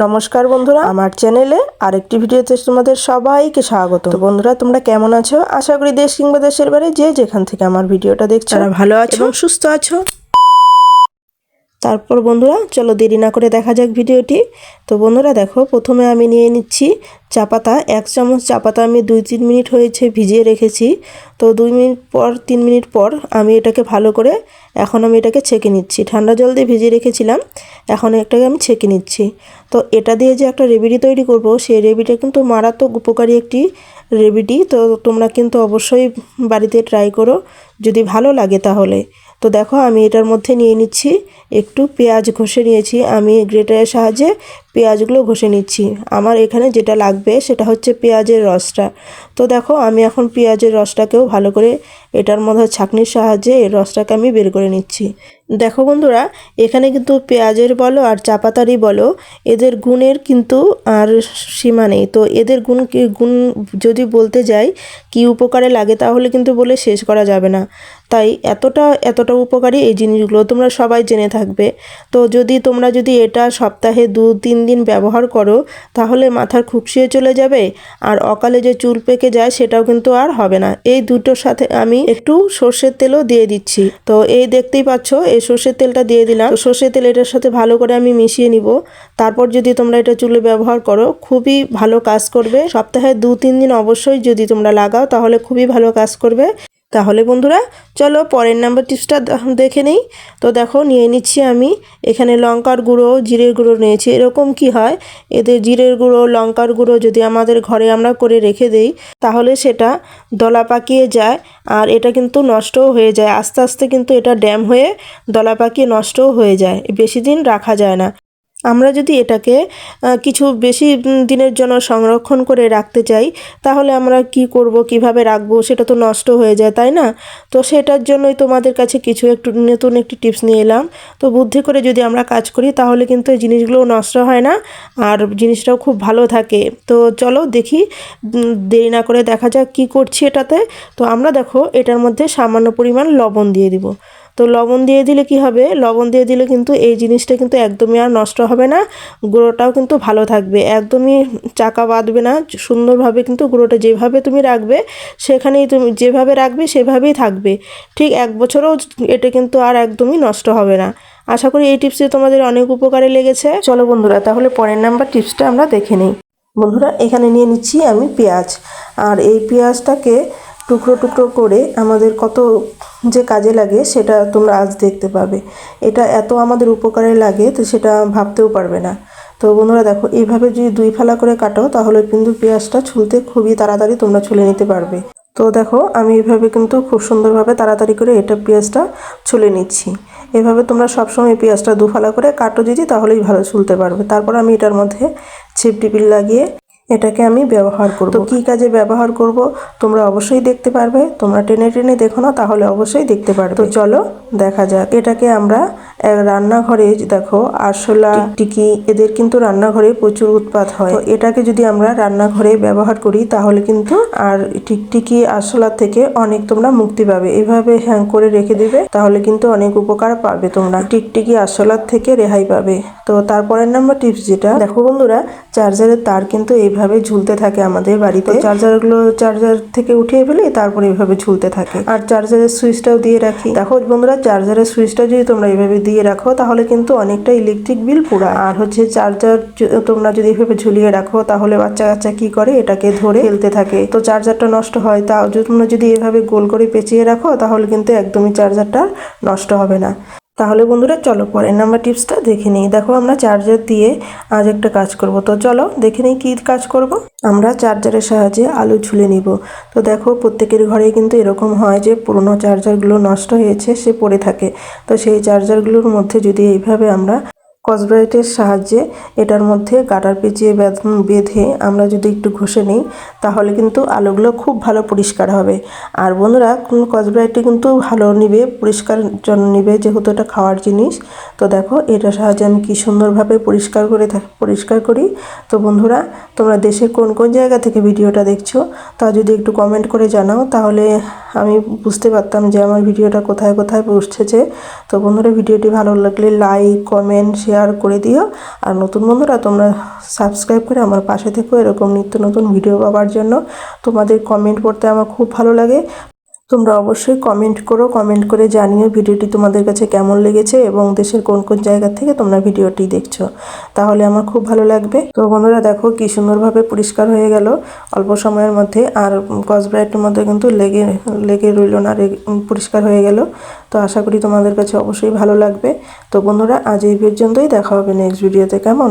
নমস্কার বন্ধুরা আমার চ্যানেলে আরেকটি ভিডিওতে তোমাদের সবাইকে স্বাগত। বন্ধুরা তোমরা কেমন আছো? আশা করি দেশ কিংবা দেশের বাইরে যে যেখান থেকে আমার ভিডিওটা দেখছ ভালো আছো এবং সুস্থ আছো তারপর বন্ধুরা, চলো দেরি না করে দেখা যাক ভিডিওটি। তো বন্ধুরা, দেখো, প্রথমে আমি নিয়ে নিচ্ছি চা পাতা। এক চামচ চা পাতা আমি দুই তিন মিনিট হয়েছে ভিজিয়ে রেখেছি। তো দুই মিনিট পর, তিন মিনিট পর আমি এটাকে ভালো করে এখন আমি এটাকে ছেঁকে নিচ্ছি। ঠান্ডা জল দিয়ে ভিজিয়ে রেখেছিলাম, এখন এটাকে আমি ছেঁকে নিচ্ছি। তো এটা দিয়ে যে একটা রেবিডি তৈরি করব, সেই রেবিটা কিন্তু মারাত্মক উপকারী একটি রেবিডি। তো তোমরা কিন্তু অবশ্যই বাড়িতে ট্রাই করো, যদি ভালো লাগে তাহলে। তো দেখো আমি এটার মধ্যে নিয়ে নিচ্ছি। একটু পেঁয়াজ ঘষে নিয়েছি। আমি গ্রেটারের সাহায্যে পেঁয়াজগুলো ঘষে নিচ্ছি। আমার এখানে যেটা লাগবে সেটা হচ্ছে পেঁয়াজের রসটা। তো দেখো, আমি এখন পেঁয়াজের রসটাকেও ভালো করে এটার মধ্যে ছাঁকনির সাহায্যে এই রসটাকে আমি বের করে নিচ্ছি। দেখো বন্ধুরা, এখানে কিন্তু পেঁয়াজের বলো আর চা পাতারই বলো, এদের গুণের কিন্তু আর সীমা নেই। তো এদের গুণ গুণ যদি বলতে যাই, কি উপকারে লাগে তাহলে কিন্তু বলে শেষ করা যাবে না। তাই এতটা এতটা উপকারী এই জিনিসগুলো তোমরা সবাই জেনে থাকবে। তো যদি তোমরা যদি এটা সপ্তাহে দু, তিন দিন ব্যবহার করো, তাহলে মাথার খুকশিয়ে চলে যাবে। আর অকালে যে চুল পেকে যায়, সেটাও কিন্তু আর হবে না। এই দুটোর সাথে আমি একটু সর্ষের তেলও দিয়ে দিচ্ছি। তো এই দেখতেই পাচ্ছ, এই সর্ষের তেলটা দিয়ে দিলাম। সর্ষের তেল এটার সাথে ভালো করে আমি মিশিয়ে নিব। তারপর যদি তোমরা এটা চুলে ব্যবহার করো, খুবই ভালো কাজ করবে। সপ্তাহে দু তিন দিন অবশ্যই যদি তোমরা লাগাও, তাহলে খুবই ভালো কাজ করবে। তাহলে বন্ধুরা, চলো পরের নাম্বার টিপসটা দেখে নিই। তো দেখো, নিয়ে নিচ্ছি আমি। এখানে লঙ্কার গুঁড়ো, জিরের গুঁড়ো নিয়েছি এরকম কি হয়? এদের জিরের গুঁড়ো, লঙ্কার গুঁড়ো যদি আমাদের ঘরে আমরা করে রেখে দেই, তাহলে সেটা দলা পাকিয়ে যায় আর এটা কিন্তু নষ্টও হয়ে যায়। আস্তে আস্তে কিন্তু এটা ড্যাম হয়ে দলা পাকিয়ে নষ্টও হয়ে যায়। বেশি দিন রাখা যায় না। আমরা যদি এটাকে কিছু বেশি দিনের জন্য সংরক্ষণ করে রাখতে চাই, তাহলে আমরা কি করব, কীভাবে রাখব, সেটা তো নষ্ট হয়ে যায়, তাই না? তো সেটার জন্যই তোমাদের কাছে কিছু একটু নতুন একটি টিপস নিয়ে এলাম। তো বুদ্ধি করে যদি আমরা কাজ করি, তাহলে কিন্তু এই জিনিসগুলোও নষ্ট হয় না, আর জিনিসটাও খুব ভালো থাকে। তো চলো দেখি দেরি না করে দেখা যাক কি করছি এটাতে। তো আমরা দেখো, এটার মধ্যে সামান্য পরিমাণ লবণ দিয়ে দিব। তো লবণ দিয়ে দিলে কি হবে? লবণ দিয়ে দিলে কিন্তু এই জিনিসটা কিন্তু একদমই আর নষ্ট হবে না। গুঁড়োটাও কিন্তু ভালো থাকবে। একদমই চাকা বাঁধবে না। সুন্দরভাবে কিন্তু গুঁড়োটা যেভাবে তুমি রাখবে, সেখানেই তুমি যেভাবে রাখবে, সেভাবেই থাকবে। ঠিক এক বছরও এটা কিন্তু আর একদমই নষ্ট হবে না। আশা করি এই টিপসটি তোমাদের অনেক উপকারে লেগেছে। চলো বন্ধুরা, তাহলে পরের নাম্বার টিপসটা আমরা দেখে নিই। বন্ধুরা, এখানে নিয়ে নিচ্ছি আমি পেঁয়াজ। আর এই পেঁয়াজটাকে টুকরো টুকরো করে আমাদের কত যে কাজে লাগে সেটা তোমরা আজ দেখতে পাবে। এটা এত আমাদের উপকারে লাগে তো সেটা ভাবতেও পারবে না। তো বন্ধুরা দেখো, এইভাবে যদি দুই ফালা করে কাটো, তাহলে কিন্তু পেঁয়াজটা ছুলতে খুবই তাড়াতাড়ি তোমরা ছুলে নিতে পারবে। তো দেখো, আমি এইভাবে কিন্তু খুব সুন্দরভাবে তাড়াতাড়ি করে এটা পেঁয়াজটা ছুলে নিচ্ছি। এভাবে তোমরা সবসময় পেঁয়াজটা দুফালা করে কাটো যদি, তাহলেই ভালো ছুলতে পারবে। তারপর আমি এটার মধ্যে ছিপ টিপিল লাগিয়ে এটাকে আমি ব্যবহার করব। তো কী কাজে ব্যবহার করব? তোমরা অবশ্যই দেখতে পারবে। তোমরা টেনে টেনে দেখো না তাহলে অবশ্যই দেখতে পারবে। তো চলো দেখা যাক। এটাকে আমরা রান্নাঘরে দেখো আরশোলা টিকি এদের কিন্তু রান্নাঘরে প্রচুর উৎপাত হয়। তো এটাকে যদি আমরা রান্নাঘরে ব্যবহার করি তাহলে কিন্তু আর টিকটিকি আরশোলার থেকে অনেক তোমরা মুক্তি পাবে। এভাবে হ্যাং করে রেখে দেবে তাহলে কিন্তু অনেক উপকার পাবে তোমরা। টিকটিকি আরশোলার থেকে রেহাই পাবে। তো তারপরের নাম্বার টিপস যেটা দেখো বন্ধুরা চার্জারের তার কিন্তু এইভাবে ঝুলতে থাকে আমাদের বাড়িতে। চার্জারগুলো চার্জার থেকে উঠিয়ে ফেলি তারপরে এইভাবে ঝুলতে থাকে। আর চার্জারের সুইচটাও দিয়ে রাখি। দেখো বন্ধুরা চার্জারের সুইচটা যদি তোমরা এইভাবে দিয়ে রাখো তাহলে কিন্তু অনেকটা ইলেকট্রিক বিল পুরা আর হচ্ছে চার্জার তোমরা যদি এভাবে ঝুলিয়ে রাখো তাহলে বাচ্চা কাচ্চা কি করে? এটাকে ধরে ফেলতে থাকে। তো চার্জারটা নষ্ট হয় তা তোমরা যদি এভাবে গোল করে পেঁচিয়ে রাখো তাহলে কিন্তু একদমই চার্জারটা নষ্ট হবে না। তাহলে বন্ধুরা চলো পরের নাম্বার টিপসটা দেখে নিই। দেখো আমরা চার্জার দিয়ে আজ একটা কাজ করব। তো চলো দেখে নিই কী কাজ করব। আমরা চার্জারের সাহায্যে আলু ঝুলে নিব। তো দেখো প্রত্যেকের ঘরে কিন্তু এরকম হয় যে পুরনো চার্জারগুলো নষ্ট হয়েছে, সে পড়ে থাকে। তো সেই চার্জারগুলোর মধ্যে যদি এইভাবে আমরা কসব্রাইটের সাহায্যে এটার মধ্যে গাটার পেঁচিয়ে বেঁধ- আমরা যদি একটু ঘষে নিই, তাহলে কিন্তু আলোগুলো খুব ভালো পরিষ্কার হবে। আর বন্ধুরা কসব্রাইটটি কিন্তু ভালো নিবে, পরিষ্কার জন্য নিবে, যেহেতু এটা খাওয়ার জিনিস, তো দেখো এটার সাহায্যে আমি কী সুন্দরভাবে পরিষ্কার করে পরিষ্কার করি। তো বন্ধুরা, তোমরা দেশের কোন কোন জায়গা থেকে ভিডিওটা দেখছ, তা যদি একটু কমেন্ট করে জানাও, তাহলে আমি বুঝতে পারতাম যে আমার ভিডিওটা কোথায় কোথায় পৌঁছেছে তো বন্ধুরা, ভিডিওটি ভালো লাগলে লাইক কমেন্ট শেয়ার শেয়ার করে দিও। আর নতুন বন্ধুরা, তোমরা সাবস্ক্রাইব করে আমার পাশে থেকেও এরকম নিত্য নতুন ভিডিও পাওয়ার জন্য। তোমাদের কমেন্ট পড়তে আমার খুব ভালো লাগে। তোমরা অবশ্যই কমেন্ট করো কমেন্ট করে জানিও ভিডিওটি তোমাদের কাছে কেমন লেগেছে এবং দেশের কোন কোন জায়গা থেকে তোমরা ভিডিওটি দেখছ। তাহলে আমার খুব ভালো লাগবে। তো বন্ধুরা দেখো কি সুন্দরভাবে পরিষ্কার হয়ে গেল। অল্প সময়ের মধ্যে আর কসব্রাইটের মধ্যে কিন্তু লেগে লেগে রইল না পরিষ্কার হয়ে গেল। তো আশা করি তোমাদের কাছে অবশ্যই ভালো লাগবে। তো বন্ধুরা আজ এই পর্যন্তই। দেখা হবে নেক্সট ভিডিওতে কেমন?